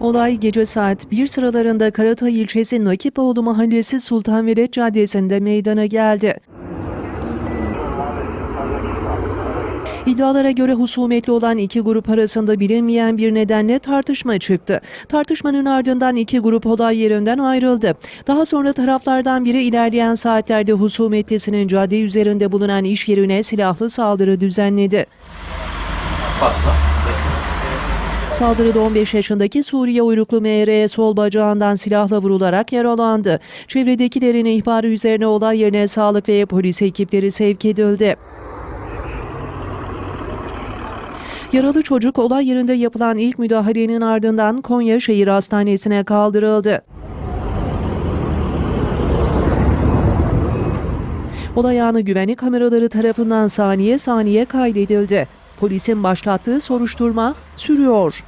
Olay gece saat 1 sıralarında Karatay ilçesi Nakipoğlu Mahallesi Sultanveled Caddesi'nde meydana geldi. İddialara göre husumetli olan iki grup arasında bilinmeyen bir nedenle tartışma çıktı. Tartışmanın ardından iki grup olay yerinden ayrıldı. Daha sonra taraflardan biri ilerleyen saatlerde husumetlisinin cadde üzerinde bulunan iş yerine silahlı saldırı düzenledi. Basma. Saldırıda 15 yaşındaki Suriye uyruklu MR sol bacağından silahla vurularak yaralandı. Çevredekilerin ihbarı üzerine olay yerine sağlık ve polis ekipleri sevk edildi. Yaralı çocuk olay yerinde yapılan ilk müdahalenin ardından Konya Şehir Hastanesi'ne kaldırıldı. Olay anı güvenlik kameraları tarafından saniye saniye kaydedildi. Polisin başlattığı soruşturma sürüyor.